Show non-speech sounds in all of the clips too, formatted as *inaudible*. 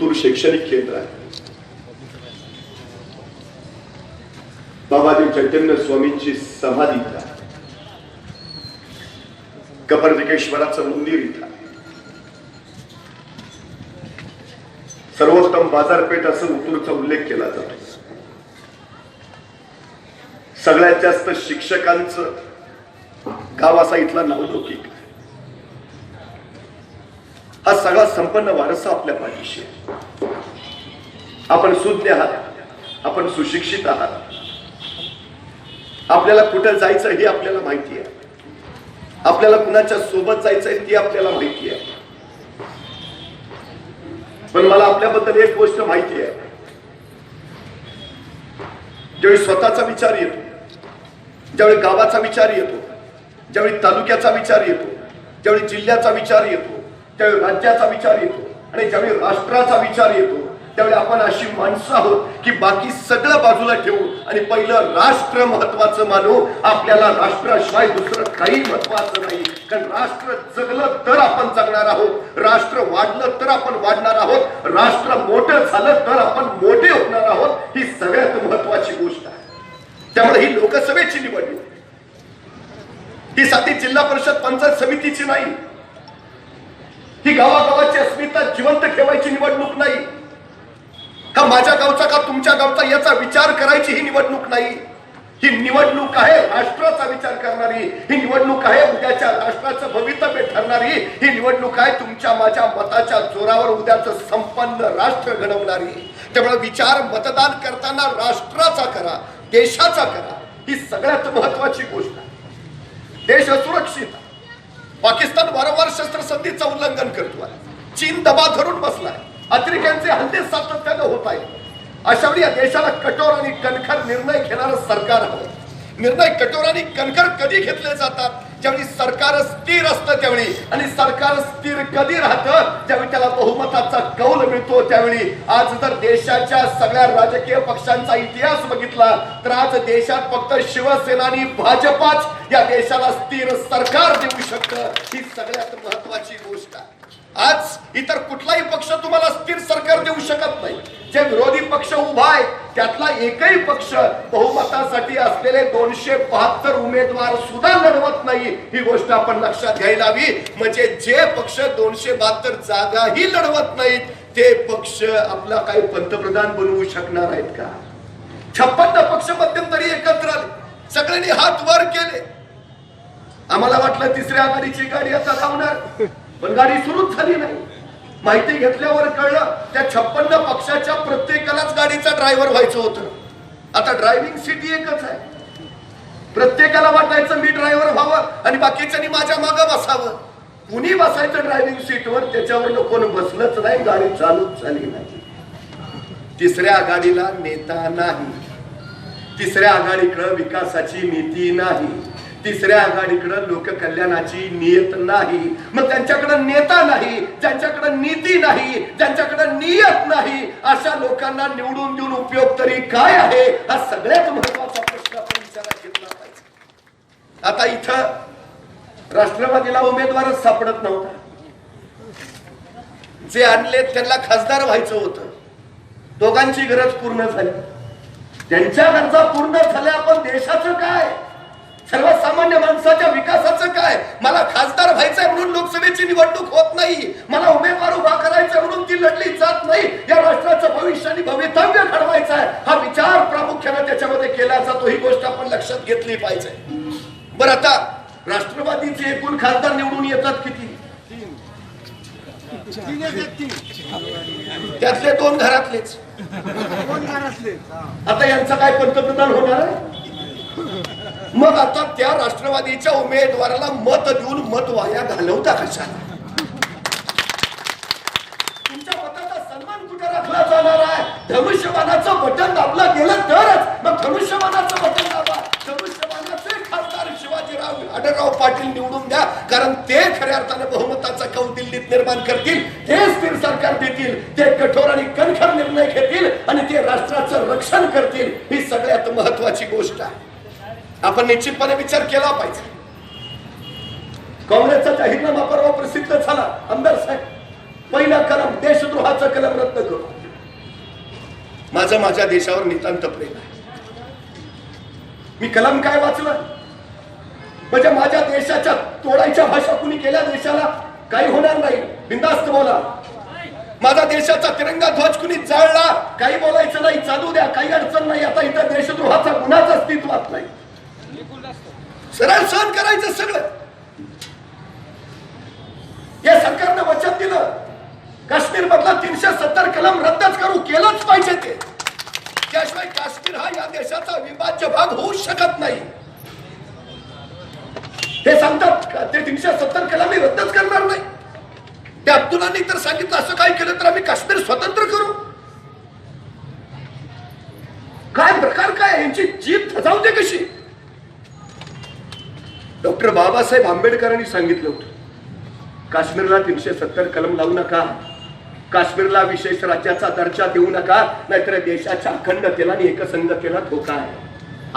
उत्तूर शैक्षणिक केंद्र आहे बाबाजी चैतन्य स्वामींची समाधी इथं आहे कपर्दिकेश्वराचं मंदिर इथं आहे सर्वोत्तम बाजारपेठ असं उतूरचा उल्लेख केला जातो सगळ्यात जास्त शिक्षकांचं गाव असा इथला नावलौकिक आहे. हा सगळा संपन्न वारसा आपल्या पाठीशी आहे. आपण सुज्ञ आहात. आपण सुशिक्षित आहात. आपल्याला कुठं जायचं हे आपल्याला माहिती आहे. आपल्याला कुणाच्या सोबत जायचंय ती आपल्याला माहिती आहे. पण मला आपल्याबद्दल एक गोष्ट माहिती आहे. ज्यावेळी स्वतःचा विचार येतो ज्यावेळी गावाचा विचार येतो ज्यावेळी तालुक्याचा विचार येतो ज्यावेळी जिल्ह्याचा विचार येतो त्यावेळी राज्याचा विचार येतो आणि ज्यावेळी राष्ट्राचा विचार येतो त्यावेळी आपण अशी माणसं आहोत की बाकी सगळं बाजूला ठेवू आणि पहिलं राष्ट्र महत्वाचं मानू. आपल्याला राष्ट्राशिवाय दुसरं काही महत्वाचं नाही. कारण राष्ट्र जगलं तर आपण जगणार आहोत. राष्ट्र वाढलं तर आपण वाढणार आहोत. राष्ट्र मोठं झालं तर आपण मोठे होणार आहोत. ही सगळ्यात महत्वाची गोष्ट आहे. त्यामुळे ही लोकसभेची निवडणूक. ही साठी जिल्हा परिषद पंचायत समितीची नाही. ही गावागावाची अस्मिता जिवंत ठेवायची निवडणूक नाही. का माझ्या गावचा का तुमच्या गावचा याचा विचार करायची ही निवडणूक नाही. ही निवडणूक आहे राष्ट्राचा विचार करणारी ही निवडणूक आहे उद्याच्या राष्ट्राचं भवितव्य ठरणारी ही निवडणूक आहे तुमच्या माझ्या मताच्या जोरावर उद्याचं संपन्न राष्ट्र घडवणारी. त्यामुळे विचार मतदान करताना राष्ट्राचा करा देशाचा करा ही सगळ्यात महत्वाची गोष्ट आहे. देश असुरक्षित आहे. पाकिस्तान वारंवार शस्त्रसंधीचं उल्लंघन करतो आहे. चीन दबा धरून बसलाय. अतिरेक्यांचे हल्ले सातत्यानं होत आहेत. अशा वेळी या देशाला कठोर आणि कणखर निर्णय घेणारं सरकार हवं. निर्णय कठोर आणि कणखर कधी घेतले जातात? ज्यावेळी सरकार स्थिर असतं त्यावेळी आणि सरकार स्थिर कधी राहतं? ज्यावेळी त्याला बहुमताचा कौल मिळतो त्यावेळी. आज जर देशाच्या सगळ्या राजकीय पक्षांचा इतिहास बघितला तर आज देशात फक्त शिवसेना आणि भाजपाच या देशाला स्थिर सरकार देऊ शकतं. ही सगळ्यात महत्वाची गोष्ट आहे. आज इतर कुठलाही पक्ष तुम्हाला स्थिर सरकार देऊ शकत नाही. जे विरोधी पक्ष उभा आहे त्यातला एकही पक्ष बहुमतासाठी असलेले दोनशे बहात्तर उमेदवार सुद्धा लढवत नाही. ही गोष्ट आपण लक्षात घ्यायला हवी. म्हणजे जे पक्ष दोनशे बहात्तर जागाही लढवत नाहीत ते पक्ष आपला काही पंतप्रधान बनवू शकणार आहेत का? छप्पन्न पक्ष मध्यंतरी एकत्र आले. सगळ्यांनी हात वर केले. आम्हाला वाटलं तिसऱ्या आघाडीची गाडी आता धावणार. पण गाडी सुरूच झाली नाही. माहिती घेतल्यावर कळलं त्या छप्पन्न पक्षाच्या प्रत्येकालाच गाडीचा ड्रायव्हर व्हायचं होतं. आता ड्रायव्हिंग सीट एकच आहे. प्रत्येकाला वाटायचं मी ड्रायव्हर व्हावं आणि बाकीच्यांनी माझ्या मागं बसावं. कुणी बसायचं ड्रायव्हिंग सीटवर त्याच्यावर कोण बसलंच नाही गाडी चालूच झाली नाही. तिसऱ्या आघाडीला नेता नाही. तिसऱ्या आघाडीकडं विकासाची नीती नाही. तिसऱ्या आघाडीकडं लोककल्याणाची नियत नाही. मग त्यांच्याकडे नेता नाही ज्यांच्याकडे नीती नाही ज्यांच्याकडे नियत नाही अशा लोकांना निवडून देऊन उपयोग तरी काय आहे? हा सगळ्यात महत्त्वाचा प्रश्न आपण विचारात घेतला पाहिजे. आता इथं राष्ट्रवादीला उमेदवारच सापडत नव्हता. जे आणले त्यांना खासदार व्हायचं होतं. दोघांची गरज पूर्ण झाली. त्यांच्या गरजा पूर्ण झाल्या पण देशाचं काय? सर्वसामान्य माणसाच्या विकासाचं काय? मला खासदार व्हायचंय म्हणून लोकसभेची निवडणूक होत नाही. मला उमेदवार उभा करायचा म्हणून ती लढली जात नाही. या राष्ट्राचं भविष्य आणि भवितव्य घडवायचं आहे. हा विचार प्रामुख्याने त्याच्यामध्ये केला जातो. ही गोष्ट आपण लक्षात घेतली पाहिजे. बरं आता राष्ट्रवादीचे एकूण खासदार निवडून येतात किती? त्यातले दोन घरातलेच. आता यांचा काय पंतप्रधान होणार आहे? मग आता त्या राष्ट्रवादीच्या उमेदवाराला मत देऊन मत वाया घालवता कशा? तुमच्या मताचा सन्मान कुठे राखला जाणार आहे? धनुष्यबाणाचं बटन दाबलं गेलं तरच मग धनुष्यबाणाचं बटन दाबा. धनुष्यबाणाचे खासदार शिवाजीराव आढळराव पाटील निवडून द्या कारण ते खऱ्या अर्थाने बहुमताचा कौल दिल्लीत निर्माण करतील ते स्थिर सरकार देतील ते कठोर आणि कणखर निर्णय घेतील आणि ते राष्ट्राचं रक्षण करतील ही सगळ्यात महत्वाची गोष्ट आहे. आपण निश्चितपणे विचार केला पाहिजे. काँग्रेसचा जाहीरनामा परवा प्रसिद्ध झाला आमदार साहेब. पहिला कलम देशद्रोहाचा कलम रद्द करू माझं माझ्या देशावर नितांत प्रेम आहे. मी कलम काय वाचलं? म्हणजे माझ्या देशाच्या तोडायच्या भाषा कुणी केल्या देशाला? काही होणार नाही. बिंदास्त बोला. माझा देशाचा तिरंगा ध्वज कुणी जाळला? काही बोलायचं नाही. चालू द्या. काही अडचण नाही. आता इथं देशद्रोहाचा गुन्हाच अस्तित्वात नाही. सरळ सहन करायचं सगळं. या सरकारनं वचन दिलं. काश्मीर मधला तीनशे सत्तर कलम रद्दच करू केलंच पाहिजे ते. त्याशिवाय काश्मीर हा या देशाचा विभाज्य भाग होऊ शकत नाही. ते सांगतात ते तीनशे सत्तर कलम रद्दच करणार नाही. त्या अब्दुलांनी तर सांगितलं असं काय केलं तर आम्ही काश्मीर स्वतंत्र करू? काय प्रकार काय? यांची जीभ धजावते कशी? डॉक्टर बाबासाहेब आंबेडकरांनी सांगितलं होतं काश्मीरला तीनशे सत्तर कलम लावू नका काश्मीरला विशेष राज्याचा दर्जा देऊ नका नाहीतर देशाच्या अखंडतेला आणि एकसंगतेला धोका आहे.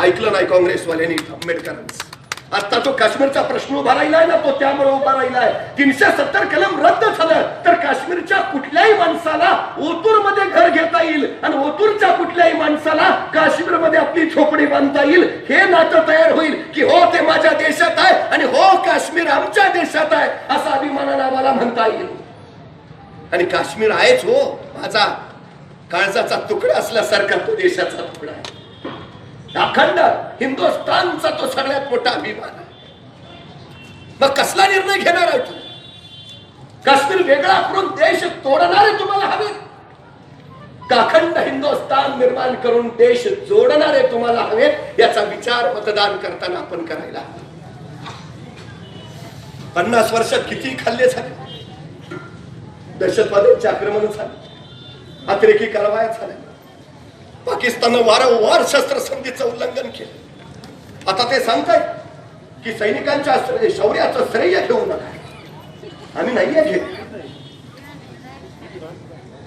ऐकलं नाही काँग्रेसवाल्यांनी आंबेडकरांचं? आता तो काश्मीरचा प्रश्न उभा राहिलाय ना तो त्यामुळे उभा राहिलाय. तीनशे सत्तर कलम रद्द झालं तर काश्मीरच्या कुठल्याही माणसाला ओतूरमध्ये घर घेता येईल आणि ओतूरच्या कुठल्याही माणसाला काश्मीरमध्ये आपली झोपडी बांधता येईल. हे नातं तयार होईल की हो ते माझ्या देशात आहे आणि हो काश्मीर आमच्या देशात आहे असा अभिमानानं आम्हाला म्हणता येईल. आणि काश्मीर आहेच हो माझा काळजाचा तुकडा असल्यासारखा तो देशाचा तुकडा आहे. अखंड हिंदुस्थानचा तो सगळ्यात मोठा अभिमान आहे. मग कसला निर्णय घेणार आहे तू? काश्मीर वेगळा करून देश तोडणारे तुम्हाला हवे? काखंड हिंदुस्थान निर्माण करून देश जोडणारे तुम्हाला हवेत याचा विचार मतदान करताना आपण करायला हवा. पन्नास वर्षात किती खाल्ले झाले? दहशतवाद्यांचे आक्रमण झाले. अतिरेकी कारवाया झाल्या. पाकिस्ताननं वारंवार शस्त्रसंधीचं उल्लंघन केलं. आता ते सांगताय की सैनिकांच्या शौर्याचं श्रेय घेऊ नका. आम्ही नाहीये घेत.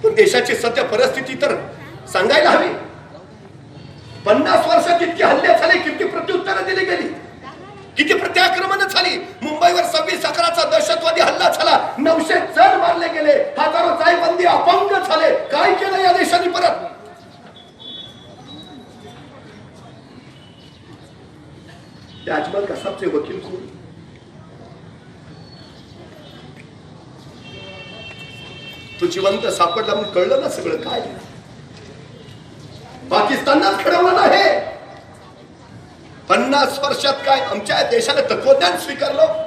पण देशाची सध्या परिस्थिती तर सांगायला हवी. पन्नास वर्षात किती हल्ले झाले किती प्रत्युत्तरं दिली गेली. किती प्रत्याक्रमण झाली. मुंबईवर सव्वीस अकराचा दहशतवादी हल्ला झाला. नऊशे जण मारले गेले. हजारो जायबंदी अपंग झाले. काय केलं या देशाने परत? ते अजमल कसाबचे वकील कोण तो जिवंत सापडला म्हणून कळलं ना सगळं? काय? पाकिस्तानच घडवलं आहे. पन्नास वर्षात काय आमच्या देशाने तत्वज्ञान स्वीकारलं?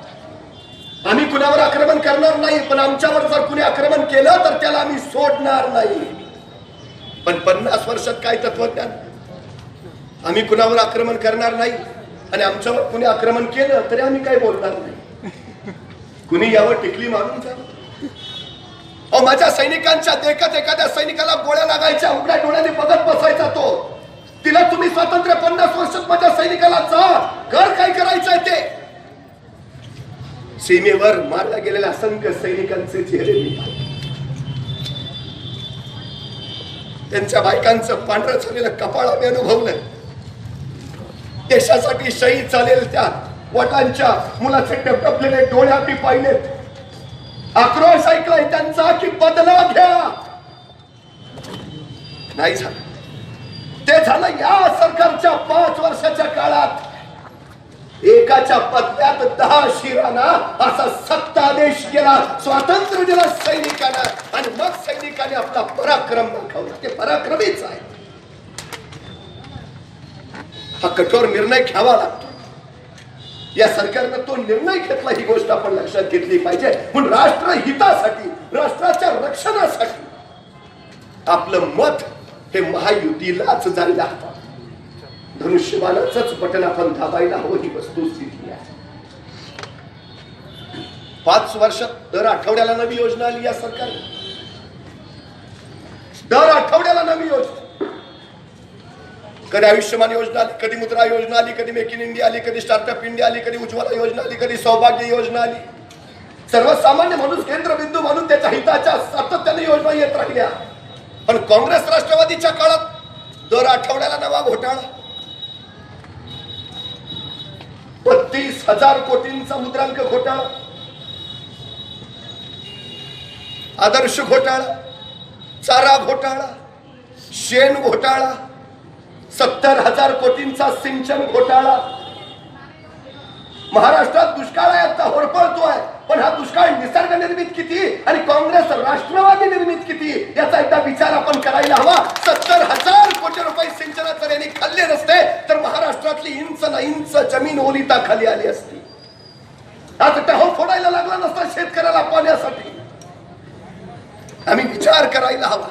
आम्ही कुणावर आक्रमण करणार नाही पण आमच्यावर जर कुणी आक्रमण केलं तर त्याला आम्ही सोडणार नाही. पण पन्नास वर्षात काय तत्वज्ञान? आम्ही कुणावर आक्रमण करणार नाही? आणि आमच्यावर कुणी आक्रमण केलं तरी आम्ही काय बोलणार नाही. कुणी यावर टिकली मारून जा. अहो माझ्या सैनिकांच्या देखत एखाद्या सैनिकाला गोळ्या लागायच्या उघड्या डोळ्याने बघत बसायचा तो. तिला तुम्ही स्वातंत्र्य पन्नास वर्षात माझ्या सैनिकाला जा. कर काय करायचंय ते? सीमेवर मारल्या गेलेल्या असंख्य सैनिकांचे चेहरे मी त्यांच्या बायकांचं पांढरं झालेलं कपाळ आम्ही अनुभवलंय. देशासाठी शहीद चालेल त्या वटांच्या मुलाचे टपटपलेले डोळे आम्ही पाहिलेत. आक्रोश ऐकलाय त्यांचा की बदला घ्या. नाही झालं. ते झालं या सरकारच्या पाच वर्षाच्या काळात. एकाच्या पदल्यात दहा शिराना असा सत्तादेश केला स्वातंत्र्य दिला सैनिकांना आणि मग सैनिकांनी आपला पराक्रम दाखवला. ते पराक्रमीच आहे हा कठोर निर्णय घ्यावा लागतो. या सरकारनं तो निर्णय घेतला ही गोष्ट आपण लक्षात घेतली पाहिजे. पण राष्ट्र हितासाठी राष्ट्राच्या रक्षणासाठी आपलं मत हे महायुतीलाच जायला हवं. धनुष्यबाणाच बटन आपण दाबायला हवं ही वस्तुस्थिती आहे. पाच वर्षात दर आठवड्याला नवी योजना आली या सरकारने. दर आठवड्याला नवी योजना. कधी आयुष्यमान योजना आली कधी मुद्रा योजना आली कधी मेक इन इंडिया आली कधी स्टार्टअप इंडिया आली कधी उज्ज्वला योजना आली कधी सौभाग्य योजना आली. सर्वसामान्य माणूस केंद्रबिंदू म्हणून त्याच्या हिताच्या सातत्याने योजना येत राहिल्या. पण काँग्रेस राष्ट्रवादीच्या काळात दर आठवड्याला नवा घोटाळा. बत्तीस हजार कोटींचा मुद्रांक घोटाळा. आदर्श घोटाळा चारा घोटाळा शेण घोटाळा सत्तर हजार कोटींचा सिंचन घोटाळा. महाराष्ट्रात दुष्काळ आहे आता होरपळतोय पण हा दुष्काळ निसर्ग निर्मित किती आणि काँग्रेस राष्ट्रवादी निर्मित किती याचा एकदा विचार आपण करायला हवा. सत्तर हजार कोटी रुपये सिंचनात जर यांनी खाल्ले नसते तर महाराष्ट्रातली इंच ना इंच जमीन ओलिता खाली आली असती. आज टहो फोडायला लागला नसता शेतकऱ्याला पाण्यासाठी. आम्ही विचार करायला हवा.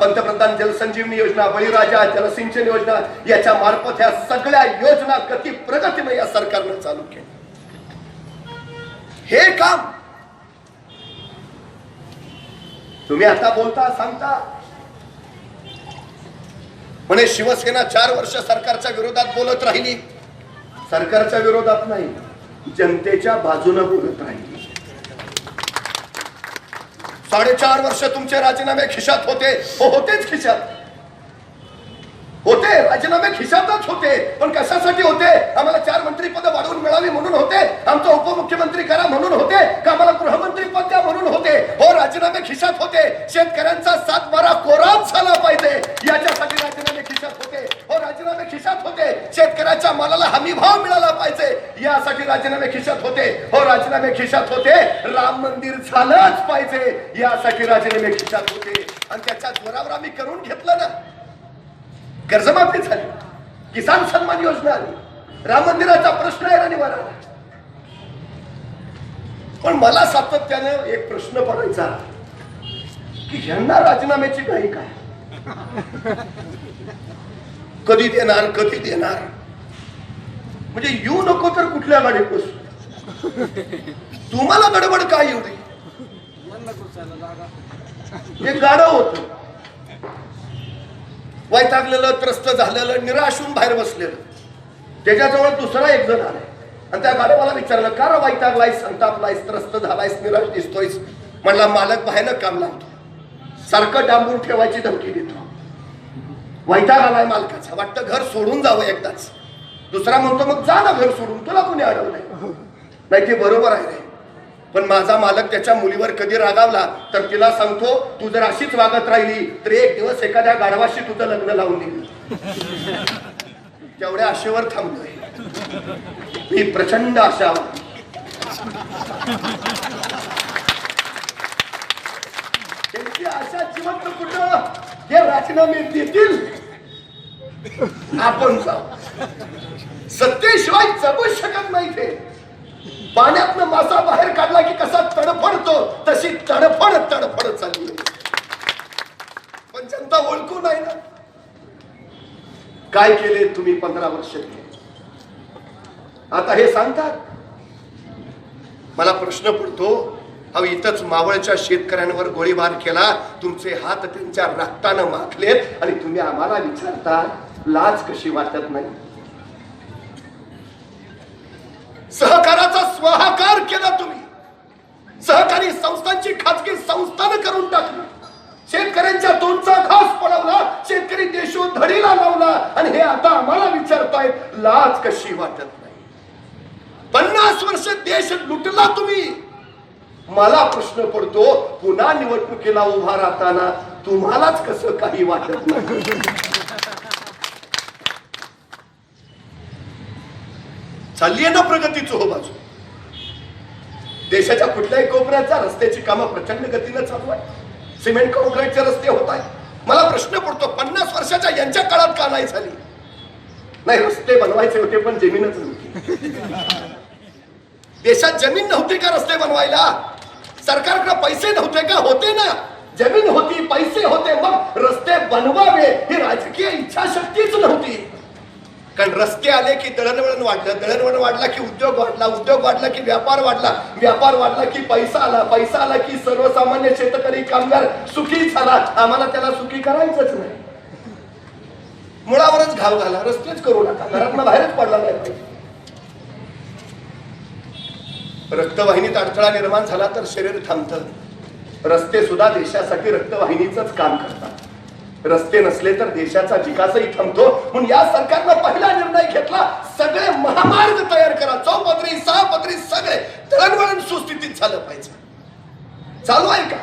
पंतप्रधान जलसंजीवनी योजना बळीराजा जलसिंचन योजना याच्या मार्फत ह्या सगळ्या योजना गती प्रगतीने या सरकारनं चालू केली हे काम तुम्ही आता बोलता सांगता? म्हणे शिवसेना चार वर्ष सरकारच्या विरोधात बोलत राहिली. सरकारच्या विरोधात नाही जनतेच्या बाजूने बोलत राहिली. साडेचार वर्ष तुमचे राजीनामे खिशात होते. हो होतेच खिशात. होते. राजीनामे खिशातच होते. पण कशासाठी होते? आम्हाला चार मंत्री पद वाढवून मिळावी म्हणून होते. आमचा उपमुख्यमंत्री करा म्हणून होते. का आम्हाला गृहमंत्री पद द्या म्हणून होते? हो राजीनामे खिशात होते. शेतकऱ्यांचा सात बारा कोराच झाला पाहिजे. याच्यासाठी राजीनामे खिशात होते. हो राजीनामे खिशात होते. शेतकऱ्याच्या मालाला हमी भाव मिळाला पाहिजे. यासाठी राजीनामे खिशात होते. हो राजीनामे खिशात होते. राम मंदिर झालंच पाहिजे. यासाठी राजीनामे खिशात होते. आणि त्याच्या जोरावर आम्ही करून घेतलं ना. कर्जमाफी झाली. किसान सन्मान योजना आली. राम मंदिराचा प्रश्न आहे आणि निवारा पण मला सातत्यानं एक प्रश्न पडायचा. की यांना राजीनाम्याची घाई काय? कधी देणार कधी देणार? म्हणजे येऊ नको तर कुठल्या गाडीत बसू तुम्हाला गडबड काय एवढी? हे गाडं होतं. वैतागलेलं त्रस्त झालेलं निराशून बाहेर बसलेलं. त्याच्याजवळ दुसरा एक जण आलाय आणि त्या गाडवाला विचारलं का रे वैतागलायस संतापलायस त्रस्त झालायस निराश दिसतोयस? म्हणला मालक बाहेर काम लावतो. सारखं डांबून ठेवायची धमकी देतो. वैताग आलाय मालकाचा. वाटतं घर सोडून जावं एकदाच. दुसरा म्हणतो मग जा ना घर सोडून तुला कोणी अडवलंय? नाही ते बरोबर आहे रे. पण माझा मालक त्याच्या मुलीवर कधी रागावला तर तिला सांगतो तू जर अशीच वागत राहिली तर एक दिवस एखाद्या गाढवाशी तुझं लग्न लावून देईल तेवढ्या आशेवर थांबलोय मी प्रचंड आशा त्यांची आशा जिवंत कुठं? हे राजीनामे देतील? आपण जाऊ. सत्तेशिवाय जगू शकत नाही ते. पाण्यातनं मासा बाहेर काढला की कसा तडफडतो तशी तडफड तडफड चालली. पण जनता ओळखू नाही ना. काय केले तुम्ही पंधरा वर्ष? आता हे सांगतात. मला प्रश्न पडतो अहो इथंच मावळच्या शेतकऱ्यांवर गोळीबार केला तुमचे हात त्यांच्या रक्तानं माखलेत आणि तुम्ही आम्हाला विचारता लाज कशी वाटत नाही? सहकाराचा स्वाहाकार केला तुम्ही. सहकारी संस्थांची खाजगी संस्थानं करून टाकली. शेतकऱ्यांच्या दोनचा घास पडवला शेतकरी देशोधडीला लावला आणि हे आता आम्हाला विचारतायत लाज कशी वाटत नाही. पन्नास वर्ष देश लुटला तुम्ही. मला प्रश्न पडतो पुन्हा निवडणुकीला उभा राहताना तुम्हालाच कसं काही वाटत नाही? चालली आहे ना प्रगतीचं हो बाजू? देशाच्या कुठल्याही कोपऱ्याच्या रस्त्याची कामं प्रचंड गतीनं चालू आहे सिमेंट कॉन्क्रीटचे रस्ते होत आहेत. मला प्रश्न पडतो पन्नास वर्षाच्या यांच्या काळात का नाही झाली? नाही रस्ते बनवायचे होते पण जमीनच नव्हती. देशात जमीन नव्हती का रस्ते बनवायला? सरकारकडे पैसे नव्हते का? होते ना. जमीन होती पैसे होते मग रस्ते बनवावे ही राजकीय इच्छाशक्तीच नव्हती. कारण रस्ते आले की दळणवळण वाढलं दळणवळण वाढला की उद्योग वाढला उद्योग वाढला की व्यापार वाढला व्यापार वाढला की पैसा आला पैसा आला की सर्वसामान्य शेतकरी कामगार सुखी झाला. आम्हाला त्याला सुखी करायचंच नाही. मुळावरच घाव घाला रस्तेच करू नका घरातनं बाहेरच पडला नाही. पाहिजे. रक्तवाहिनीत अडथळा निर्माण झाला तर शरीर थांबतं. रस्ते सुद्धा देशासाठी रक्तवाहिनीच काम करतात. रस्ते नसले तर देशाचा विकासही थांबतो. म्हणून या सरकारनं पहिला निर्णय घेतला सगळे महामार्ग तयार करा. चौपदरी सहा पदरी सगळे दळणवळण सुस्थितीत झालं पाहिजे. चालू आहे का?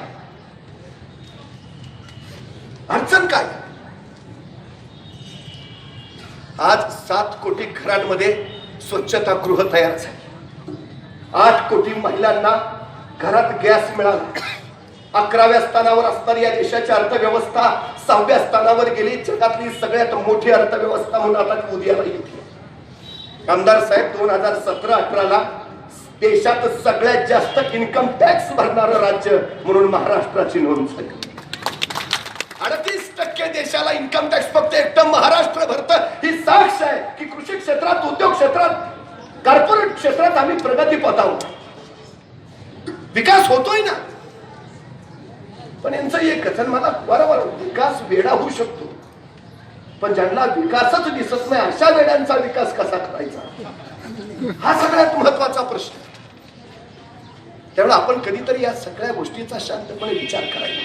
अडचण काय? आज सात कोटी घरांमध्ये स्वच्छता गृह तयार झाली. आठ कोटी महिलांना घरात गॅस मिळाला. अकराव्या स्थानावर असणारी या देशाची अर्थव्यवस्था सहाव्या स्थानावर गेली. जगातली सगळ्यात मोठी अर्थव्यवस्था म्हणून आता ती उदयाला येते आमदार साहेब दोन हजार सतरा अठराला देशात सगळ्यात जास्त इन्कम टॅक्स भरणारं राज्य म्हणून महाराष्ट्राची नोंद झाली. अडतीस टक्के देशाला इन्कम टॅक्स फक्त एकदम महाराष्ट्र भरत. ही साक्ष आहे की कृषी क्षेत्रात उद्योग क्षेत्रात कॉर्पोरेट क्षेत्रात आम्ही प्रगती पथावर विकास होतोय ना. पण यांचं एकच आणि मला बरोबर विकास वेडा होऊ शकतो. पण ज्यांना विकासच दिसत नाही अशा वेळांचा विकास कसा करायचा? हा सगळ्यात महत्त्वाचा प्रश्न. त्यामुळे आपण कधीतरी या सगळ्या गोष्टीचा शांतपणे विचार करायला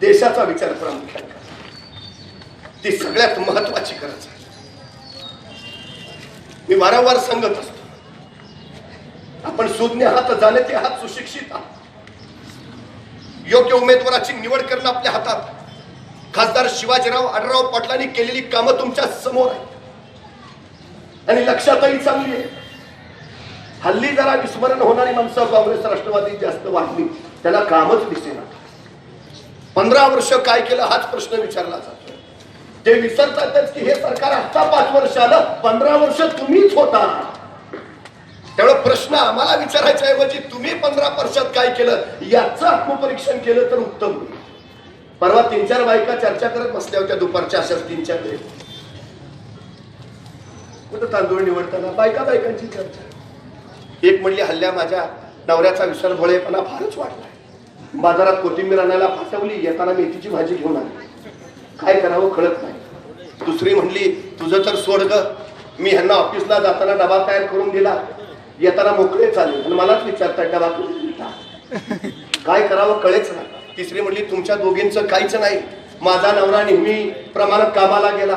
देशाचा विचार प्रामुख्याने करा ती सगळ्यात महत्वाची गरज आहे. मी वारंवार सांगत असतो. आपण सुज्ञ आहात झाले ते आहात सुशिक्षित आहात. योग्य उमेदवाराची निवड करणं आपल्या हातात. खासदार शिवाजीराव आडराव पाटलांनी केलेली कामं तुमच्यासमोर आहेत. आणि लक्षातही चांगली आहे. हल्ली जरा विस्मरण होणारी माणसं काँग्रेस राष्ट्रवादी जास्त वाढली. त्याला कामच दिसेना. पंधरा वर्ष काय केलं हाच प्रश्न विचारला जातो. ते विसरतातच की हे सरकार आता पाच वर्ष आलं पंधरा वर्ष तुम्हीच होता. त्यामुळे प्रश्न आम्हाला विचारायचा ऐवजी तुम्ही पंधरा वर्षात काय केलं? याचं आत्मपरीक्षण केलं तर उत्तम होईल. परवा तीन चार बायका चर्चा करत बसल्या होत्या दुपारच्या अशाच तीन चार वेळ कुठं तांदूळ निवडताना? बायका बायकांची चर्चा. एक म्हणली हल्ल्या माझ्या नवऱ्याचा विसर भोळेपणा फारच वाढलाय. बाजारात कोथिंबीर आणायला फाटवली येताना मेथीची भाजी घेऊन आली. काय करावं कळत नाही. दुसरी म्हणली तुझं तर स्वर्ग मी ह्यांना ऑफिसला जाताना डबा तयार करून दिला. येताना मोकळे चालेल आणि मलाच डबा करून दिला? *laughs* काय करावं कळेच ना. तिसरी म्हणली तुमच्या दोघींचं काहीच नाही. माझा नवरा नेहमी प्रमाणात कामाला गेला.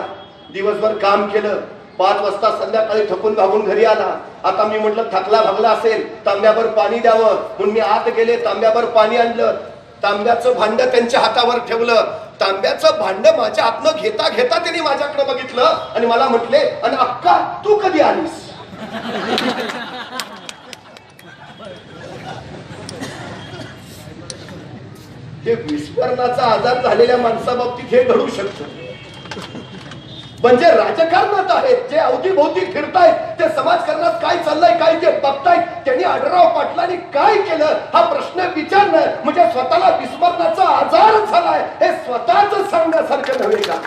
दिवसभर काम केलं. पाच वाजता संध्याकाळी थकून भागून घरी आला. आता मी म्हटलं थकला भागला असेल. तांब्याभर पाणी द्यावं. म्हणून मी आत गेले. तांब्याभर पाणी आणलं. तांब्याचं भांड त्यांच्या हातावर ठेवलं. तांब्याचं भांड माझ्या हातनं घेता घेता त्यांनी माझ्याकडे बघितलं. आणि मला म्हटले आणि अक्का तू कधी आलीस? *laughs* हे विस्मरणाचा आजार झालेल्या माणसाबाबतीत हे घडू शकतं. म्हणजे राजकारणात आहेत जे अवतीभोवती फिरतायत ते समाजकारणात काय चाललंय काय ते बघतायत त्यांनी आढळराव पाटलांनी काय केलं हा प्रश्न विचारणं म्हणजे स्वतःला विस्मरणाचा आजार झालाय हे स्वतःच सांगण्यासारखं नव्हे का?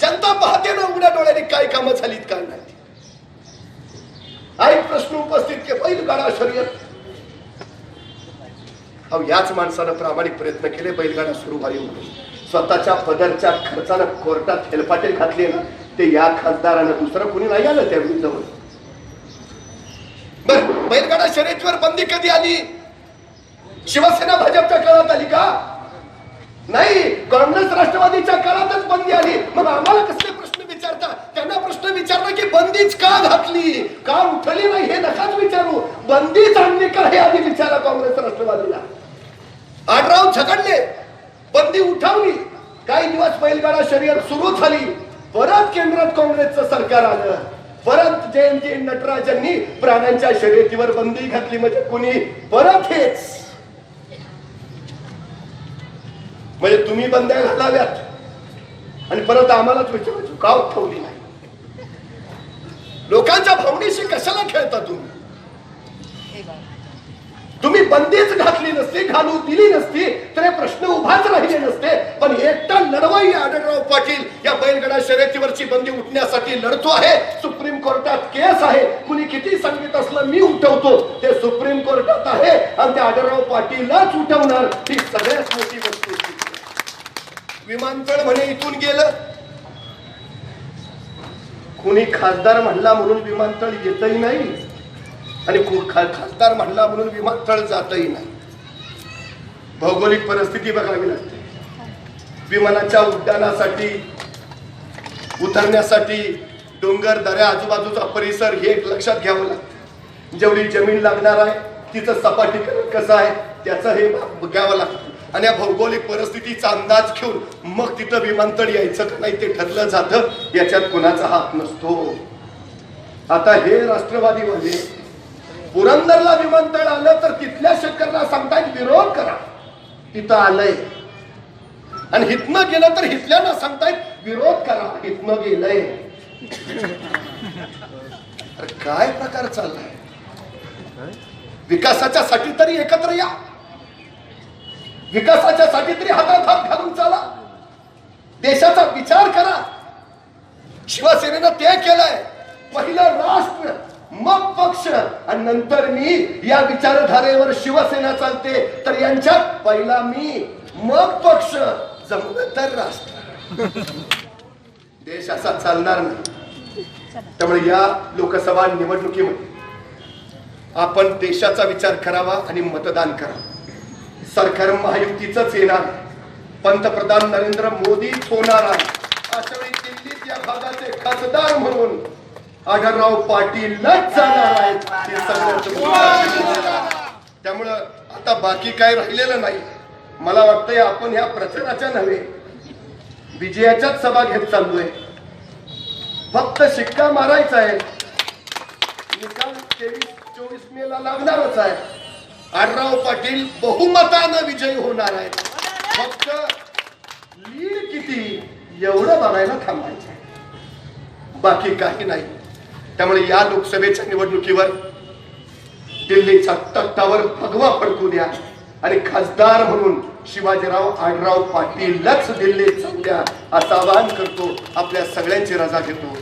जनता पाहते ना उघड्या डोळ्याने काय कामं झालीत काय नाही. एक प्रश्न उपस्थित के बैलगाडा शर्यत. अहो याच माणसानं प्रामाणिक प्रयत्न केले बैलगाडा सुरू व्हावी म्हणून स्वतःच्या पदरच्या खर्चानं कोर्टात थेलपाटेल घातले. ना ते या खासदारानं दुसरं कुणी नाही आलं त्या जवळ बर बैलगाडा शर्यतीवर बंदी कधी आली? शिवसेना भाजपच्या काळात आली का? नाही काँग्रेस राष्ट्रवादीच्या काळातच बंदी आली. मग आम्हाला कसले प्रश्न विचारता? त्यांना प्रश्न विचारला की बंदीच का घातली? का उठली नाही हे नकाच विचारू. बंदीच आणली का हे आधी विचारा काँग्रेस राष्ट्रवादीला. आडराव झकडले बंदी उठवली. काही दिवस बैलगाडा शर्यत सुरू झाली. परत केंद्रात काँग्रेसचं सरकार आलं. परत जयंती नटराजांनी प्राण्यांच्या शर्यतीवर बंदी घातली. म्हणजे कुणी? परत हेच. म्हणजे तुम्ही बंद्या घालाव्यात. आणि परत आम्हालाच विचारायचं का उठवली नाही. लोकांच्या भावनेशी कशाला खेळता तुम्ही? तुम्ही बंदीच घातली नसती घालू दिली नसती तर हे प्रश्न उभाच राहिले नसते. पण एकटा लढवाई आढळराव पाटील या बैलगडा शर्यतीवरची बंदी उठण्यासाठी लढतो आहे. सुप्रीम कोर्टात केस आहे. कुणी किती सांगित असलं मी उठवतो. ते सुप्रीम कोर्टात आहे आणि ते आढळराव पाटीलच उठवणार. ही सगळ्यात मोठी वस्तू विमानतळ म्हणे इथून गेलं. कुणी खासदार म्हणला म्हणून विमानतळ येतही नाही. आणि खा- खासदार म्हणला म्हणून विमानतळ जातही नाही. भौगोलिक परिस्थिती बघावी लागते. विमानाच्या उड्डाणासाठी उतरण्यासाठी डोंगर दऱ्या आजूबाजूचा परिसर हे एक लक्षात घ्यावं लागतं. जेवढी जमीन लागणार आहे तिचं सपाटीकरण कसं आहे त्याचं हे घ्यावं लागतं. आणि या भौगोलिक परिस्थितीचा अंदाज घेऊन मग तिथं विमानतळ यायचं का नाही ते ठरलं जातं याच्यात कोणाचा हात नसतो. आता हे राष्ट्रवादीमध्ये पुरंदरला विमानतळ आलं तर तिथल्या शेतकऱ्यांना सांगतायत विरोध करा. तिथं आलंय. आणि हिथनं गेलं तर हितल्यानं सांगतायत विरोध करा. हिथनं गेलंय. काय प्रकार चाललाय? विकासाच्या साठी तरी एकत्र या. विकासाच्या साठी तरी हातात हात घालून चाला. देशाचा विचार करा. शिवसेनेनं ते केलंय. पहिलं राष्ट्र मग पक्ष. आणि नंतर मी या विचारधारेवर शिवसेना चालते. तर यांच्यात पहिला मी मग पक्ष. जमलं तर राष्ट्र. देश असा चालणार नाही. त्यामुळे या लोकसभा निवडणुकीमध्ये आपण देशाचा विचार करावा आणि मतदान करावं. सरकार महायुतीच येणार पंतप्रधान नरेंद्र मोदीच होणार आहे. अशा वेळी दिल्लीत या भागाचे खासदार म्हणून आढळराव पाटीलच जाणार आहेत हे सगळं त्यामुळं आता बाकी काय राहिलेलं नाही. मला वाटतंय आपण ह्या प्रचाराच्या नव्हे विजयाच्याच सभा घेत चाललोय. फक्त शिक्का मारायचा आहे. निकाल तेवीस चोवीस मे ला लागणारच आहे. आडराव पाटील बहुमतानं विजयी होणार आहेत. फक्त लीड किती एवढं बघायला थांबायचं आहे. बाकी काही नाही. त्यामुळे या लोकसभेच्या निवडणुकीवर दिल्लीच्या तख्तावर भगवा फडकू द्या. आणि खासदार म्हणून शिवाजीराव आडराव पाटीलच दिल्लीत जाऊ द्या असं आवाहन करतो आपल्या सगळ्यांची रजा घेतो.